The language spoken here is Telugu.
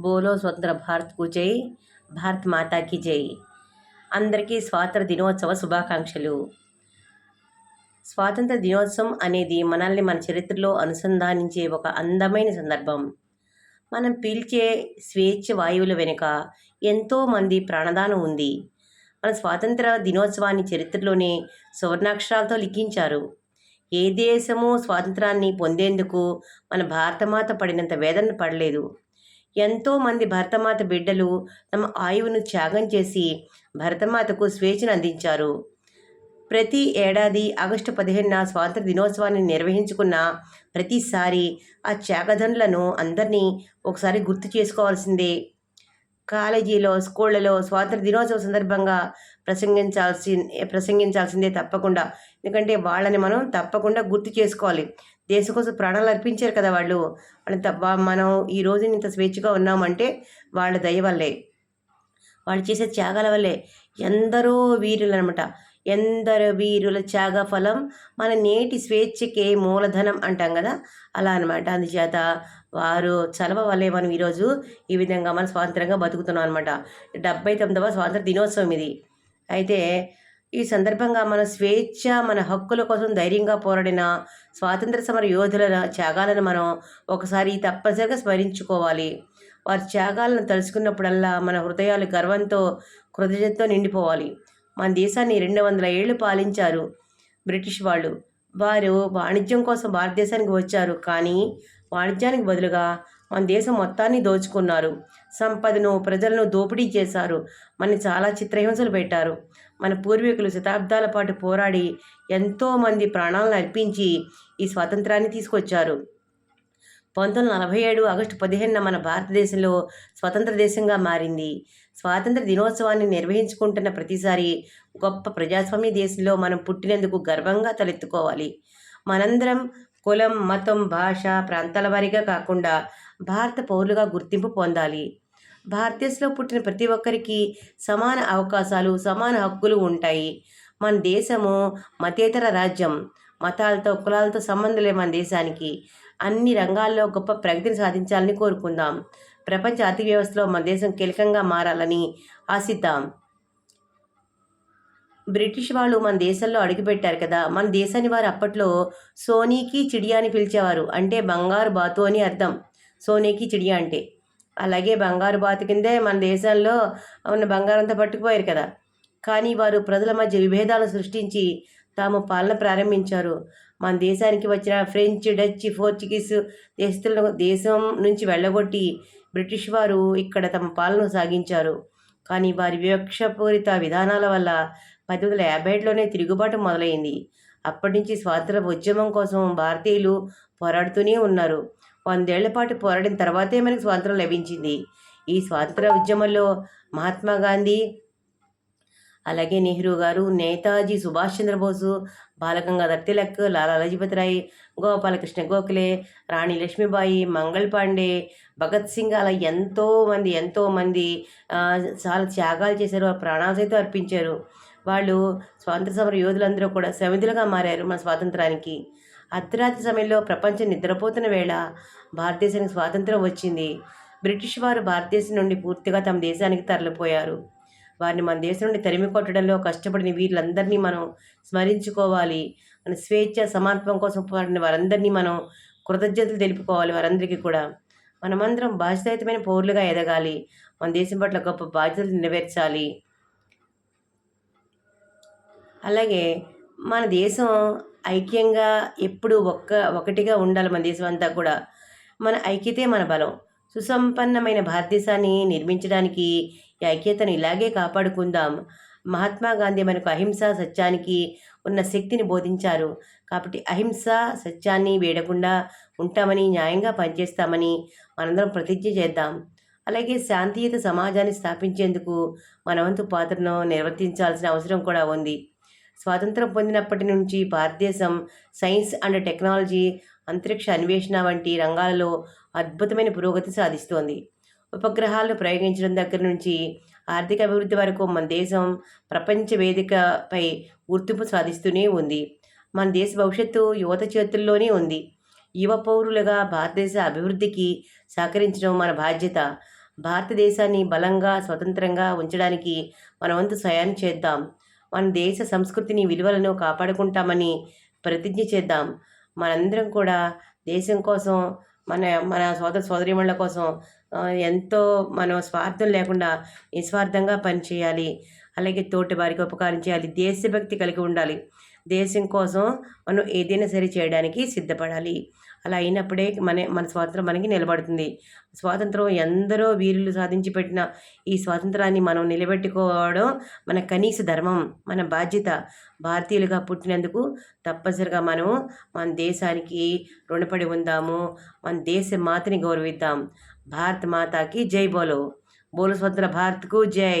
బోలో స్వతంత్ర భారత్కు జై. భారత్ మాతాకి జై. అందరికీ స్వాతంత్ర దినోత్సవ శుభాకాంక్షలు. స్వాతంత్ర దినోత్సవం అనేది మనల్ని మన చరిత్రలో అనుసంధానించే ఒక అందమైన సందర్భం. మనం పీల్చే స్వేచ్ఛ వాయువుల వెనుక ఎంతోమంది ప్రాణదానం ఉంది. మన స్వాతంత్ర దినోత్సవాన్ని చరిత్రలోనే సువర్ణాక్షరాలతో లిఖించారు. ఏ దేశము స్వాతంత్రాన్ని పొందేందుకు మన భారతమాత పడినంత వేదన పడలేదు. ఎంతోమంది భరతమాత బిడ్డలు తమ ఆయువును త్యాగం చేసి భరతమాతకు స్వేచ్ఛను అందించారు. ప్రతి ఏడాది ఆగస్టు పదిహేనున స్వాతంత్ర దినోత్సవాన్ని నిర్వహించుకున్న ప్రతిసారి ఆ త్యాగధనులను అందరినీ ఒకసారి గుర్తు చేసుకోవాల్సిందే. కాలేజీలో స్కూళ్ళలో స్వాతంత్ర దినోత్సవం సందర్భంగా ప్రసంగించాల్సి ప్రసంగించాల్సిందే తప్పకుండా. ఎందుకంటే వాళ్ళని మనం తప్పకుండా గుర్తు చేసుకోవాలి. దేశం కోసం ప్రాణాలు అర్పించారు కదా వాళ్ళు. వాళ్ళని తప్ప మనం ఈ రోజు ఇంత స్వేచ్ఛగా ఉన్నామంటే వాళ్ళ దయ వల్లే. వాళ్ళు చేసే త్యాగాల వల్లే. ఎందరో వీరులు అనమాట ఎందరో వీరుల త్యాగ ఫలం మన నేటి స్వేచ్ఛకే మూలధనం అంటాం కదా. అలా అనమాట అందుచేత వారు చలవ వల్లే మనం ఈరోజు ఈ విధంగా మనం స్వాతంత్రంగా బతుకుతున్నాం అనమాట డెబ్బై తొమ్మిదవ స్వాతంత్ర దినోత్సవం ఇది. అయితే ఈ సందర్భంగా మన స్వేచ్ఛ మన హక్కుల కోసం ధైర్యంగా పోరాడిన స్వాతంత్ర సమర యోధుల త్యాగాలను మనం ఒకసారి తప్పనిసరిగా స్మరించుకోవాలి. వారి త్యాగాలను తలుచుకున్నప్పుడల్లా మన హృదయాలు గర్వంతో కృతజ్ఞతతో నిండిపోవాలి. మన దేశాన్ని రెండు వందల ఏళ్ళు పాలించారు బ్రిటిష్ వాళ్ళు. వారు వాణిజ్యం కోసం భారతదేశానికి వచ్చారు. కానీ వాణిజ్యానికి బదులుగా మన దేశం మొత్తాన్ని దోచుకున్నారు. సంపదను ప్రజలను దోపిడీ చేశారు. మన చాలా చిత్రహింసలు పెట్టారు. మన పూర్వీకులు శతాబ్దాల పాటు పోరాడి ఎంతోమంది ప్రాణాలను అర్పించి ఈ స్వాతంత్రాన్ని తీసుకొచ్చారు. పంతొమ్మిది నలభై ఏడు ఆగస్టు పదిహేనున మన భారతదేశంలో స్వతంత్ర దేశంగా మారింది. స్వాతంత్ర దినోత్సవాన్ని నిర్వహించుకుంటున్న ప్రతిసారి గొప్ప ప్రజాస్వామ్య దేశంలో మనం పుట్టినందుకు గర్వంగా తలెత్తుకోవాలి. మనందరం కులం మతం భాష ప్రాంతాల వారీగా కాకుండా భారత పౌరులుగా గుర్తింపు పొందాలి. భారతదేశంలో పుట్టిన ప్రతి ఒక్కరికి సమాన అవకాశాలు సమాన హక్కులు ఉంటాయి. మన దేశము మతేతర రాజ్యం. మతాలతో కులాలతో సంబంధం లేదు మన దేశానికి అన్ని రంగాల్లో గొప్ప ప్రగతిని సాధించాలని కోరుకుందాం. ప్రపంచ ఆర్థిక వ్యవస్థలో మన దేశం కీలకంగా మారాలని ఆశిద్దాం. బ్రిటిష్ వాళ్ళు మన దేశంలో అడుగుపెట్టారు కదా మన దేశాన్ని వారు అప్పట్లో సోనీకి చిడియా అని పిలిచేవారు. అంటే బంగారు బాతు అని అర్థం. సోనీకి చిడియా అంటే. అలాగే బంగారు బాతు కిందే మన దేశంలో ఉన్న బంగారంతా పట్టుకుపోయారు కదా. కానీ వారు ప్రజల మధ్య విభేదాలను సృష్టించి తాము పాలన ప్రారంభించారు. మన దేశానికి వచ్చిన ఫ్రెంచ్ డచ్ పోర్చుగీస్ దేశస్తులను దేశం నుంచి వెళ్ళగొట్టి బ్రిటిష్ వారు ఇక్కడ తమ పాలన సాగించారు. కానీ వారి వివక్షపూరిత విధానాల వల్ల పది వందల యాభై ఏడులోనే తిరుగుబాటు మొదలైంది. అప్పటి నుంచి స్వాతంత్ర ఉద్యమం కోసం భారతీయులు పోరాడుతూనే ఉన్నారు. వందేళ్ళ పాటు పోరాడిన తర్వాతే మనకు స్వాతంత్రం లభించింది. ఈ స్వాతంత్ర ఉద్యమంలో మహాత్మా గాంధీ అలాగే నెహ్రూ గారు నేతాజీ సుభాష్ చంద్రబోసు బాలగంగాధర్ తిలక్ లాలా లజపతి రాయ్ గోపాలకృష్ణ గోఖలే రాణి లక్ష్మీబాయి మంగళ్ పాండే భగత్ సింగ్ అలా ఎంతోమంది ఎంతోమంది చాలా త్యాగాలు చేశారు ప్రాణాలు సైతం అర్పించారు. వాళ్ళు స్వాతంత్ర సమర యోధులందరూ కూడా సమిధులుగా మారారు మన స్వాతంత్రానికి. అర్ధరాత్రి సమయంలో ప్రపంచం నిద్రపోతున్న వేళ భారతదేశానికి స్వాతంత్రం వచ్చింది. బ్రిటిష్ వారు భారతదేశం నుండి పూర్తిగా తమ దేశానికి తరలిపోయారు. వారిని మన దేశం నుండి తరిమి కొట్టడంలో కష్టపడిన వీళ్ళందరినీ మనం స్మరించుకోవాలి. మన స్వేచ్ఛ సమానత్వం కోసం పోరాడిన వారందరినీ మనం కృతజ్ఞతలు తెలుపుకోవాలి వారందరికీ కూడా. మనమందరం బాధ్యతాయుతమైన పౌరులుగా ఎదగాలి. మన దేశం పట్ల గొప్ప బాధ్యతలు నెరవేర్చాలి. అలాగే మన దేశం ఐక్యంగా ఎప్పుడు ఒక్క ఒకటిగా ఉండాలి మన దేశం అంతా కూడా. మన ఐక్యతే మన బలం. సుసంపన్నమైన భారతదేశాన్ని నిర్మించడానికి ఈ ఐక్యతను ఇలాగే కాపాడుకుందాం. మహాత్మా గాంధీ మనకు అహింస సత్యానికి ఉన్న శక్తిని బోధించారు. కాబట్టి అహింస సత్యాన్ని వేడకుండా ఉంటామని న్యాయంగా పనిచేస్తామని మనందరం ప్రతిజ్ఞ చేద్దాం. అలాగే శాంతియుత సమాజాన్ని స్థాపించేందుకు మన వంతు పాత్రను నిర్వర్తించాల్సిన అవసరం కూడా ఉంది. స్వాతంత్రం పొందినప్పటి నుంచి భారతదేశం సైన్స్ అండ్ టెక్నాలజీ అంతరిక్ష అన్వేషణ వంటి రంగాలలో అద్భుతమైన పురోగతి సాధిస్తోంది. ఉపగ్రహాలను ప్రయోగించడం దగ్గర నుంచి ఆర్థిక అభివృద్ధి వరకు మన దేశం ప్రపంచ వేదికపై గుర్తింపు సాధిస్తూనే ఉంది. మన దేశ భవిష్యత్తు యువత చేతుల్లోనే ఉంది. యువ పౌరులుగా భారతదేశ అభివృద్ధికి సహకరించడం మన బాధ్యత. భారతదేశాన్ని బలంగా స్వతంత్రంగా ఉంచడానికి మన వంతు సహాయం చేద్దాం. మన దేశ సంస్కృతిని విలువలను కాపాడుకుంటామని ప్రతిజ్ఞ చేద్దాం. మనందరం కూడా దేశం కోసం మన మన సోదర సోదరీమణుల కోసం ఎంతో మనం స్వార్థం లేకుండా నిస్వార్థంగా పనిచేయాలి. అలాగే తోటి వారికి ఉపకారం చేయాలి. దేశభక్తి కలిగి ఉండాలి. దేశం కోసం మనం ఏదైనా సరే చేయడానికి సిద్ధపడాలి. అలా అయినప్పుడే మన మన స్వాతంత్రం మనకి నిలబడుతుంది. స్వాతంత్రం ఎందరో వీరులు సాధించి పెట్టిన ఈ స్వాతంత్రాన్ని మనం నిలబెట్టుకోవడం మన కనీస ధర్మం మన బాధ్యత. భారతీయులుగా పుట్టినందుకు తప్పనిసరిగా మనం మన దేశానికి రుణపడి ఉందాము మన దేశ మాతని గౌరవిద్దాం. భారత్ మాతాకి జై బోలో. బోలు స్వతంత్ర భారత్కు జై.